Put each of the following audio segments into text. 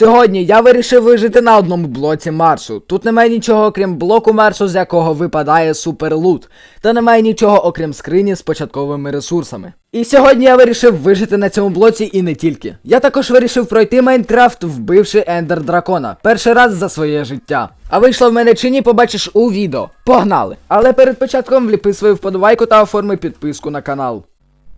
Сьогодні я вирішив вижити на одному блоці Марсу. Тут немає нічого окрім блоку Марсу, з якого випадає суперлут. Та немає нічого окрім скрині з початковими ресурсами. І сьогодні я вирішив вижити на цьому блоці і не тільки. Я також вирішив пройти Майнкрафт, вбивши Ендер Дракона. Перший раз за своє життя. А вийшло в мене чи ні, побачиш у відео. Погнали! Але перед початком вліпи свою вподобайку та оформи підписку на канал.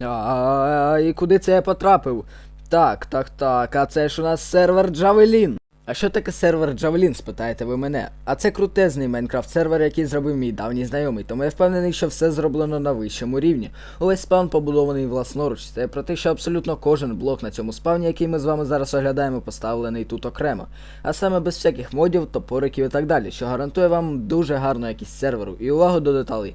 А, і куди це я потрапив? Так, так, так, а це ж у нас сервер Джавелін. А що таке сервер Джавелін, спитаєте ви мене? А це крутезний Майнкрафт сервер, який зробив мій давній знайомий, тому я впевнений, що все зроблено на вищому рівні. Увесь спаун побудований власноруч. Це про те, що абсолютно кожен блок на цьому спавні, який ми з вами зараз оглядаємо, поставлений тут окремо. А саме без всяких модів, топориків і так далі, що гарантує вам дуже гарну якість серверу і увагу до деталей.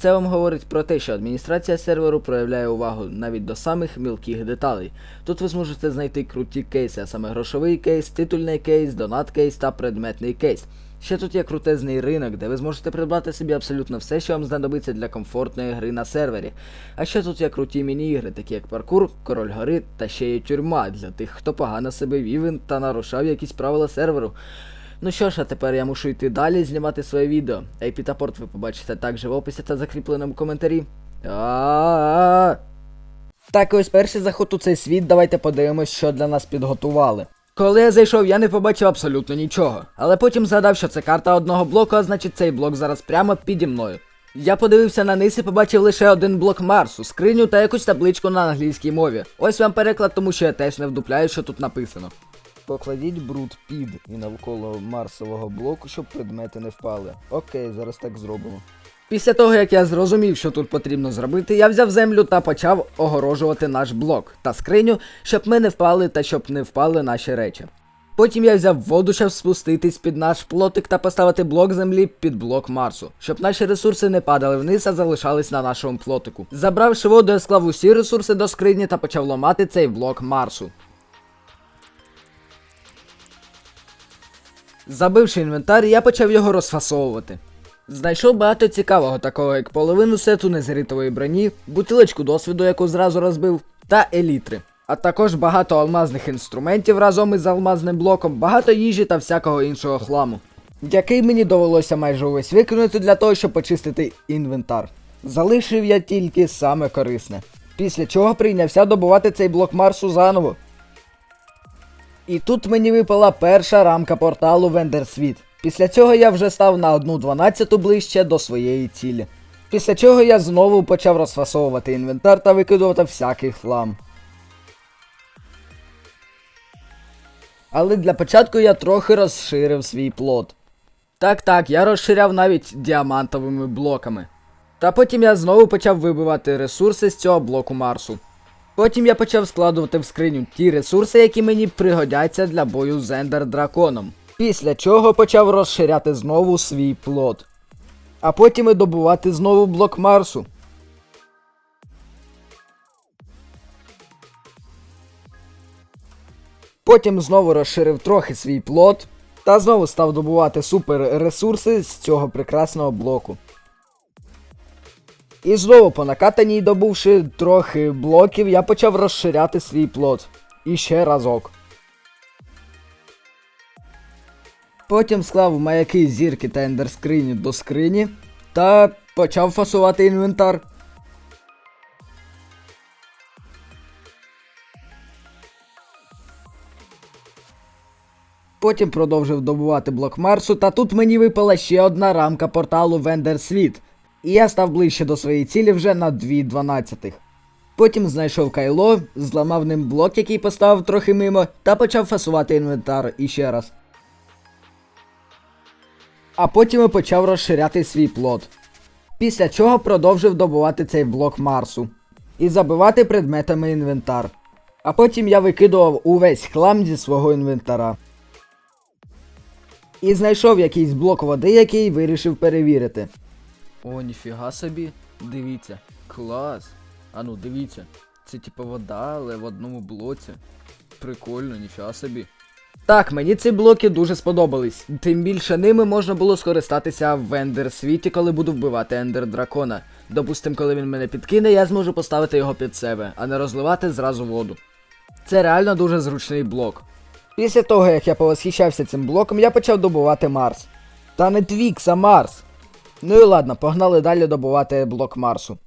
Це вам говорить про те, що адміністрація серверу проявляє увагу навіть до самих мілких деталей. Тут ви зможете знайти круті кейси, а саме грошовий кейс, титульний кейс, донат кейс та предметний кейс. Ще тут є крутезний ринок, де ви зможете придбати собі абсолютно все, що вам знадобиться для комфортної гри на сервері. А ще тут є круті міні-ігри, такі як паркур, король гори та ще є тюрма для тих, хто погано себе вів та нарушав якісь правила серверу. Ну що ж, а тепер я мушу йти далі знімати своє відео. AP та порт ви побачите також в описі та закріпленому коментарі. Так, ось перший заход у цей світ, давайте подивимось, що для нас підготували. Коли я зайшов, я не побачив абсолютно нічого. Але потім згадав, що це карта одного блоку, а значить цей блок зараз прямо піді мною. Я подивився на низ і побачив лише один блок Марсу, скриню та якусь табличку на англійській мові. Ось вам переклад, тому що я теж не вдупляю, що тут написано. Покладіть бруд під і навколо марсового блоку, щоб предмети не впали. Окей, зараз так зробимо. Після того, як я зрозумів, що тут потрібно зробити, я взяв землю та почав огорожувати наш блок та скриню, щоб ми не впали та щоб не впали наші речі. Потім я взяв воду, щоб спуститись під наш плотик та поставити блок землі під блок Марсу, щоб наші ресурси не падали вниз, а залишались на нашому плотику. Забравши воду, я склав усі ресурси до скрині та почав ламати цей блок Марсу. Забивши інвентар, я почав його розфасовувати. Знайшов багато цікавого, такого як половину сету незритової броні, бутилочку досвіду, яку зразу розбив, та елітри. А також багато алмазних інструментів разом із алмазним блоком, багато їжі та всякого іншого хламу, який мені довелося майже увесь викинути для того, щоб почистити інвентар. Залишив я тільки саме корисне. Після чого прийнявся добувати цей блок Марсу заново. І тут мені випала перша рамка порталу Вендерсвіт. Після цього я вже став на одну дванадцяту ближче до своєї цілі. Після чого я знову почав розфасовувати інвентар та викидувати всякий хлам. Але для початку я трохи розширив свій плод. Так, так, я розширяв навіть діамантовими блоками. Та потім я знову почав вибивати ресурси з цього блоку Марсу. Потім я почав складувати в скриню ті ресурси, які мені пригодяться для бою з Ендер Драконом. Після чого почав розширяти знову свій плод. А потім і добувати знову блок Марсу. Потім знову розширив трохи свій плод. Та знову став добувати супер ресурси з цього прекрасного блоку. І знову по накатаній добувши трохи блоків, я почав розширяти свій плод. І ще разок. Потім склав маяки зірки та ендерскрині до скрині та почав фасувати інвентар. Потім продовжив добувати блок Марсу, та тут мені випала ще одна рамка порталу Вендерсвіт. І я став ближче до своєї цілі вже на 2 дванадцятих. Потім знайшов кайло, зламав ним блок, який поставив трохи мимо, та почав фасувати інвентар іще раз. А потім і почав розширяти свій плод. Після чого продовжив добувати цей блок Марсу і забивати предметами інвентар. А потім я викидував увесь хлам зі свого інвентара. І знайшов якийсь блок води, який вирішив перевірити. О, ніфіга собі. Дивіться. Клас. А ну, дивіться. Це типу вода, але в одному блоці. Прикольно, ніфіга собі. Так, мені ці блоки дуже сподобались. Тим більше ними можна було скористатися в Ендер світі, коли буду вбивати Ендер дракона. Допустим, коли він мене підкине, я зможу поставити його під себе, а не розливати зразу воду. Це реально дуже зручний блок. Після того, як я повосхищався цим блоком, я почав добувати Марс. Та не Твікс, а Марс. Ну і ладно, погнали далі добувати блок Марсу.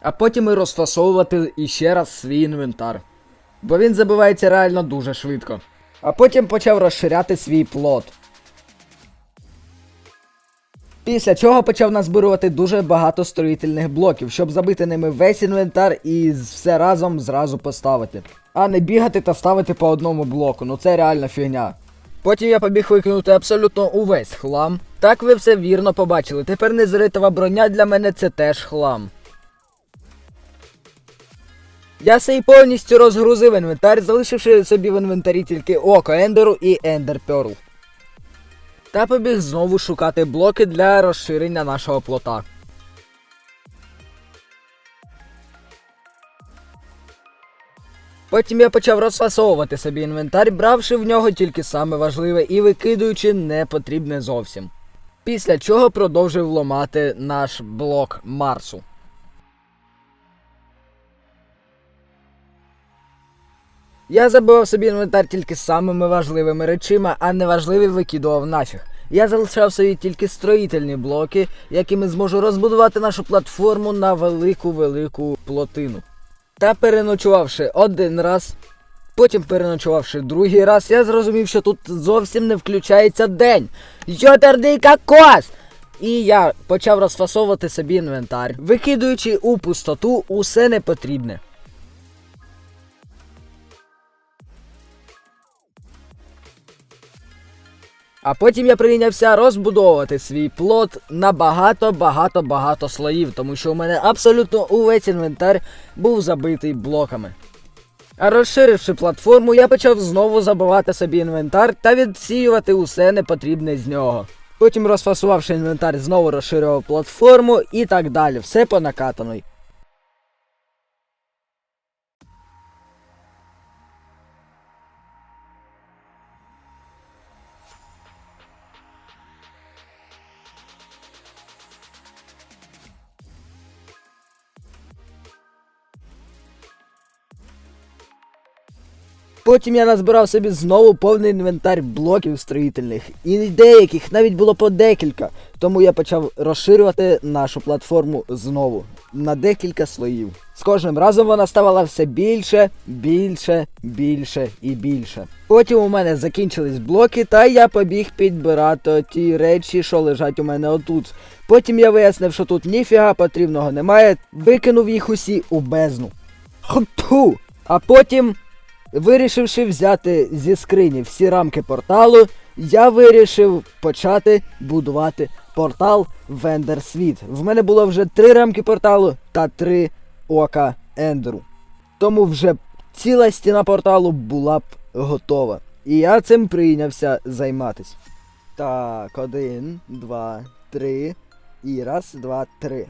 А потім і розфасовувати іще раз свій інвентар. Бо він забивається реально дуже швидко. А потім почав розширяти свій плот. Після чого почав назбирувати дуже багато строїтельних блоків, щоб забити ними весь інвентар і все разом зразу поставити. А не бігати та ставити по одному блоку, ну це реальна фігня. Потім я побіг викинути абсолютно увесь хлам. Так ви все вірно побачили. Тепер незритова броня для мене це теж хлам. Я сей повністю розгрузив інвентар, залишивши собі в інвентарі тільки око Ендеру і Ендер Перл. Та побіг знову шукати блоки для розширення нашого плота. Потім я почав розфасовувати собі інвентар, бравши в нього тільки саме важливе і викидуючи непотрібне зовсім. Після чого продовжив ломати наш блок Марсу. Я забивав собі інвентар тільки самими важливими речима, а неважливі викидував нафіг. Я залишав собі тільки строїтельні блоки, якими зможу розбудувати нашу платформу на велику-велику плотину. Та переночувавши один раз, потім переночувавши другий раз, я зрозумів, що тут зовсім не включається день. Йотерний кокос! І я почав розфасовувати собі інвентар, викидуючи у пустоту усе непотрібне. А потім я прийнявся розбудовувати свій плот на багато-багато-багато слоїв, тому що у мене абсолютно увесь інвентар був забитий блоками. А розширивши платформу, я почав знову забивати собі інвентар та відсіювати усе непотрібне з нього. Потім, розфасувавши інвентар, знову розширював платформу і так далі. Все по накатаної. Потім я назбирав собі знову повний інвентар блоків строїтельних. І деяких навіть було по декілька. Тому я почав розширювати нашу платформу знову на декілька слоїв. З кожним разом вона ставала все більше, більше, більше і більше. Потім у мене закінчились блоки, та я побіг підбирати ті речі, що лежать у мене отут. Потім я вияснив, що тут ніфіга потрібного немає, викинув їх усі у бездну. Хту! А потім Вирішивши взяти зі скрині всі рамки порталу, я вирішив почати будувати портал в Ендерсвіт. В мене було вже три рамки порталу та три ока Ендеру. Тому вже ціла стіна порталу була б готова. І я цим прийнявся займатись. Так, один, два, три. І раз, два, три.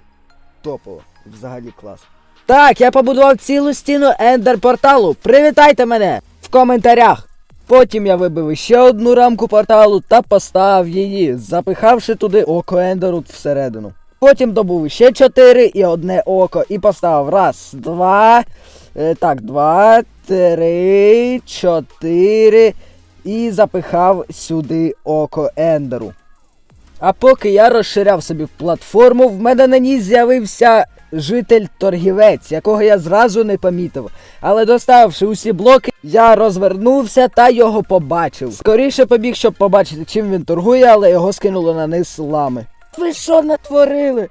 Топово. Взагалі клас. Так, я побудував цілу стіну ендер порталу. Привітайте мене в коментарях. Потім я вибив ще одну рамку порталу та поставив її, запихавши туди око ендеру всередину. Потім добув ще чотири і одне око і поставив раз, два. е, так, два, три, чотири. І запихав сюди око ендеру. А поки я розширяв собі платформу, в мене на ній з'явився житель торгівець, якого я зразу не помітив. Але доставивши усі блоки, я розвернувся та його побачив. Скоріше побіг, щоб побачити, чим він торгує, але його скинуло на низ лами. Ви що натворили?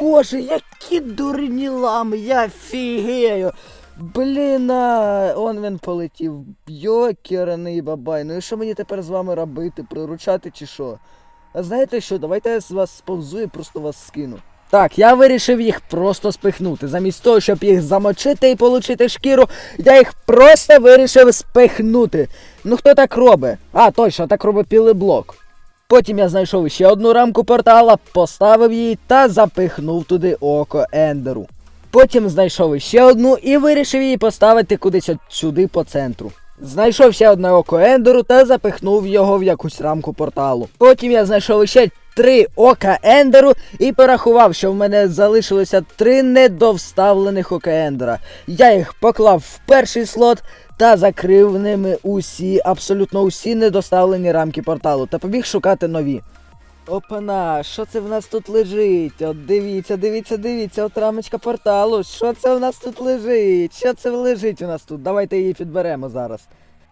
Боже, які дурні лами, я фігею. Блін, он він полетів. Йокерний бабай. Ну і що мені тепер з вами робити? Приручати чи що? А знаєте що, давайте я з вас сповзую і просто вас скину. Так, я вирішив їх просто спихнути. Замість того, щоб їх замочити і отримати шкіру, я їх просто вирішив спихнути. Ну хто так робить? А, точно, так робить пілеблок. Потім я знайшов ще одну рамку портала, поставив її та запихнув туди око Ендеру. Потім знайшов ще одну і вирішив її поставити кудись от сюди по центру. Знайшов ще одне око Ендеру та запихнув його в якусь рамку порталу. Потім я знайшов ще три ока ендеру і порахував, що в мене залишилося три недовставлених ока ендера. Я їх поклав в перший слот та закрив ними усі, абсолютно усі недоставлені рамки порталу та побіг шукати нові. Опана, що це в нас тут лежить? От дивіться, дивіться, дивіться, от рамочка порталу. Що це в нас тут лежить? Що це лежить у нас тут? Давайте її підберемо зараз.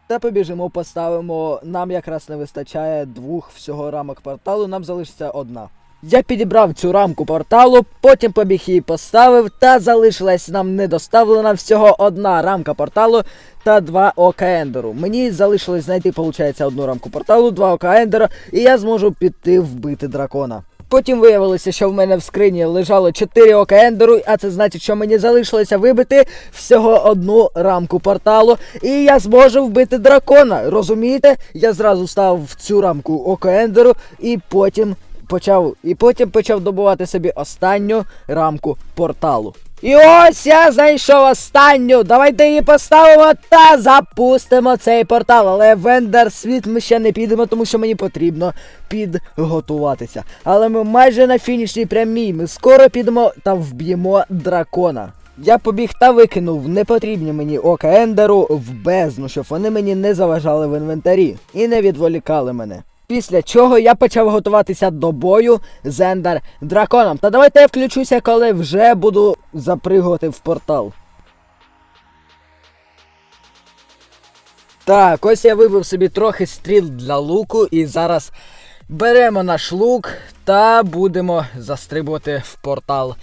Та побіжимо, поставимо. Нам якраз не вистачає двох всього рамок порталу, нам залишиться одна. Я підібрав цю рамку порталу, потім побіг її поставив, та залишилась нам недоставлена всього одна рамка порталу та два ока. Мені залишилось знайти, виходить, одну рамку порталу, два ока ендера, і я зможу піти вбити дракона. Потім виявилося, що в мене в скрині лежало 4 ока ендеру, а це значить, що мені залишилося вибити всього одну рамку порталу, і я зможу вбити дракона. Розумієте? Я зразу став в цю рамку ока ендеру і потім почав і потім почав добувати собі останню рамку порталу. І ось я знайшов останню. Давайте її поставимо та запустимо цей портал. Але в Ендер світ ми ще не підемо, тому що мені потрібно підготуватися. Але ми майже на фінішній прямій. Ми скоро підемо та вб'ємо дракона. Я побіг та викинув непотрібні мені ока Ендеру в бездну, щоб вони мені не заважали в інвентарі і не відволікали мене. Після чого я почав готуватися до бою з Ендер драконом. Та давайте я включуся, коли вже буду запригувати в портал. Так, ось я вибив собі трохи стріл для луку і зараз беремо наш лук та будемо застрибувати в портал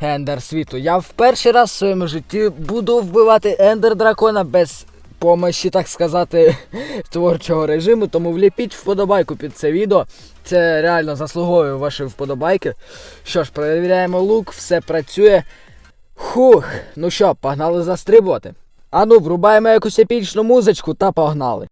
Ендер світу. Я в перший раз в своєму житті буду вбивати Ендер дракона без помощі, так сказати, творчого режиму. Тому вліпіть вподобайку під це відео. Це реально заслуговує ваші вподобайки. Що ж, перевіряємо лук, все працює. Хух, ну що, погнали застрибувати. Ану, врубаємо якусь епічну музичку та погнали.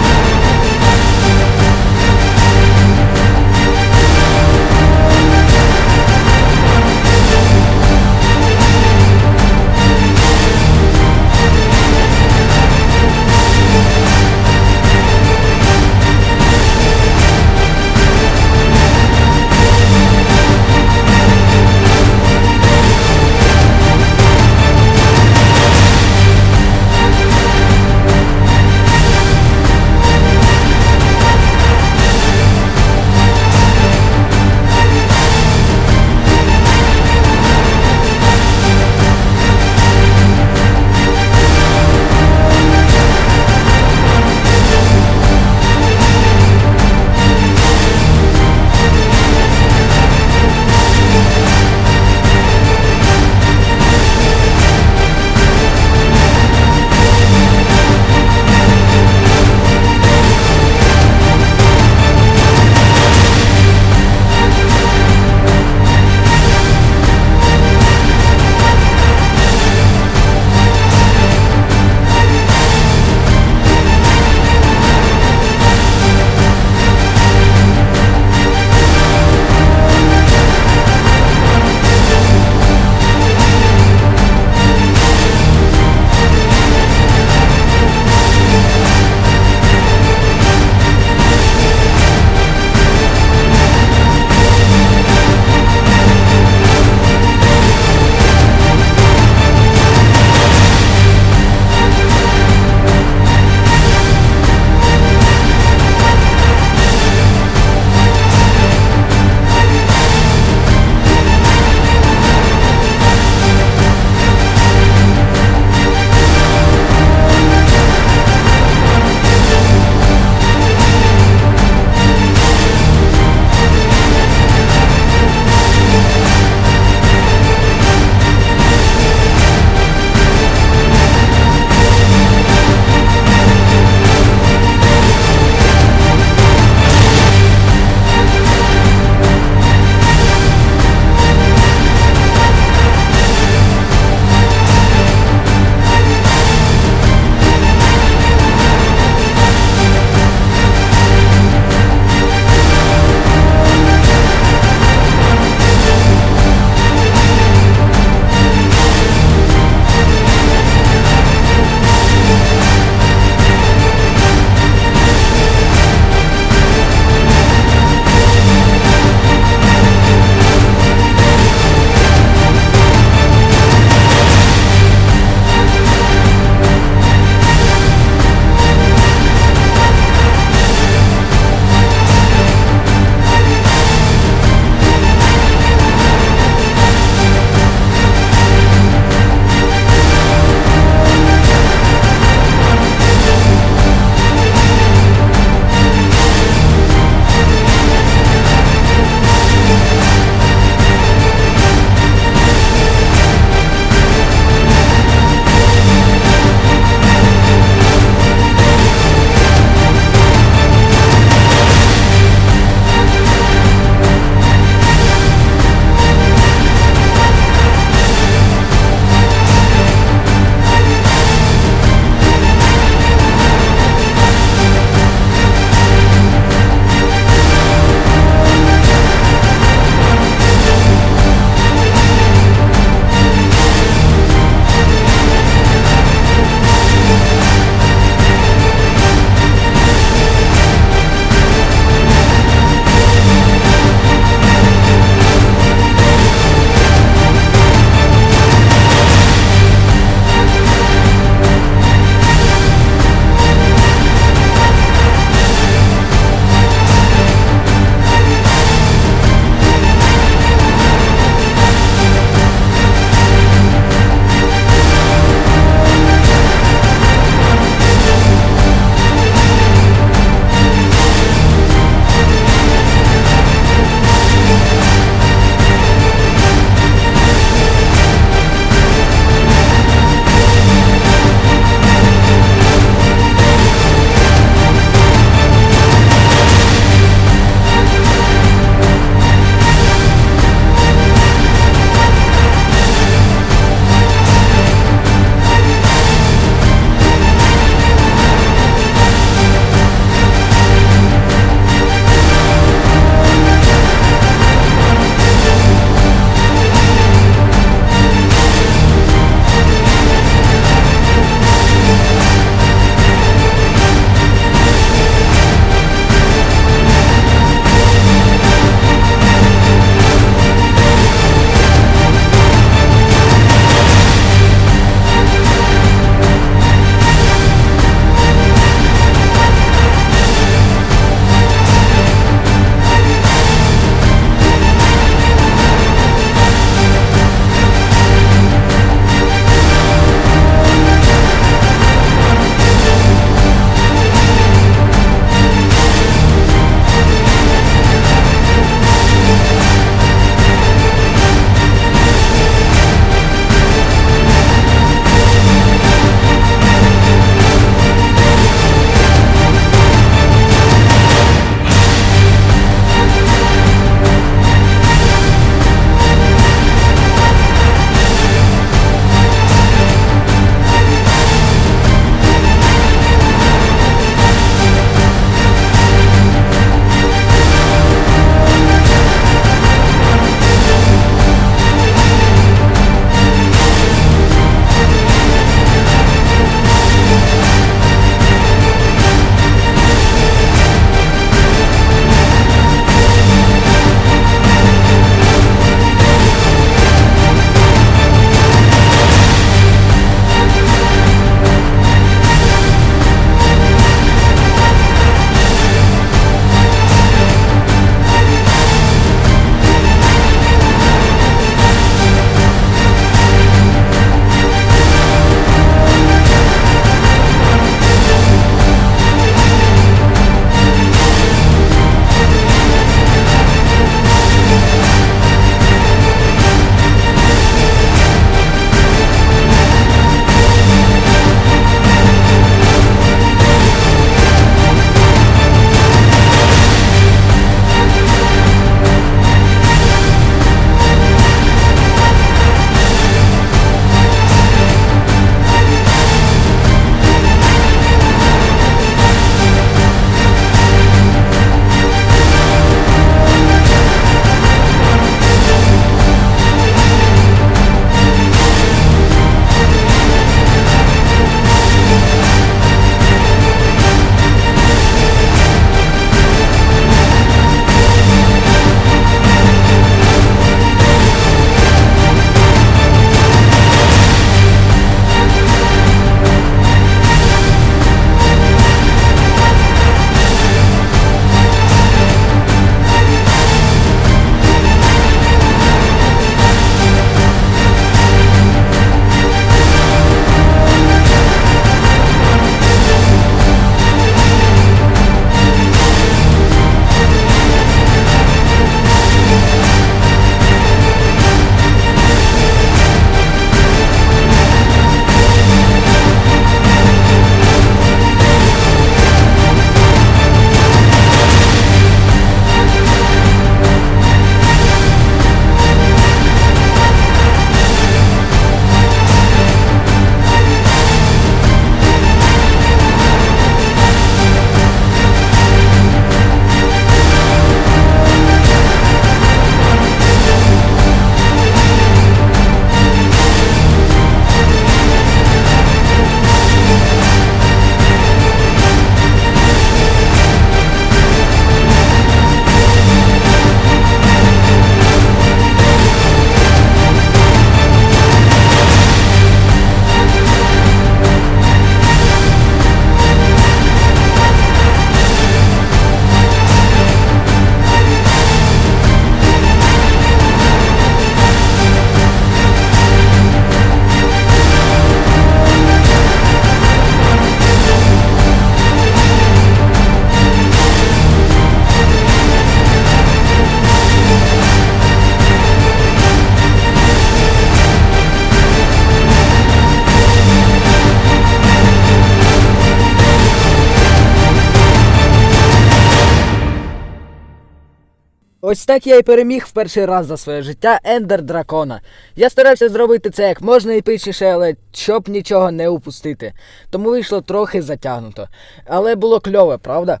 Ось так я і переміг в перший раз за своє життя Ендер Дракона. Я старався зробити це як можна епічніше, але щоб нічого не упустити. Тому вийшло трохи затягнуто. Але було кльове, правда?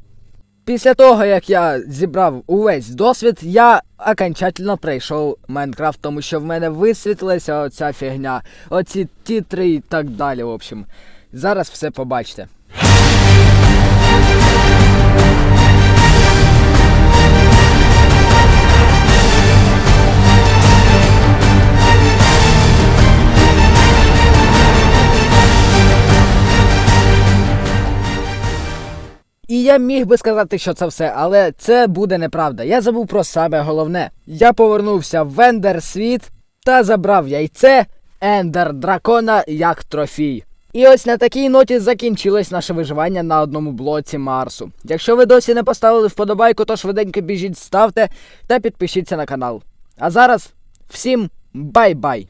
Після того, як я зібрав увесь досвід, я окончательно пройшов Майнкрафт, тому що в мене висвітлилася оця фігня, оці тітри і так далі. В общем, зараз все побачите. І я міг би сказати, що це все, але це буде неправда. Я забув про саме головне. Я повернувся в Ендер світ та забрав яйце Ендер Дракона як трофій. І ось на такій ноті закінчилось наше виживання на одному блоці Марсу. Якщо ви досі не поставили вподобайку, то швиденько біжіть, ставте та підпишіться на канал. А зараз всім бай-бай!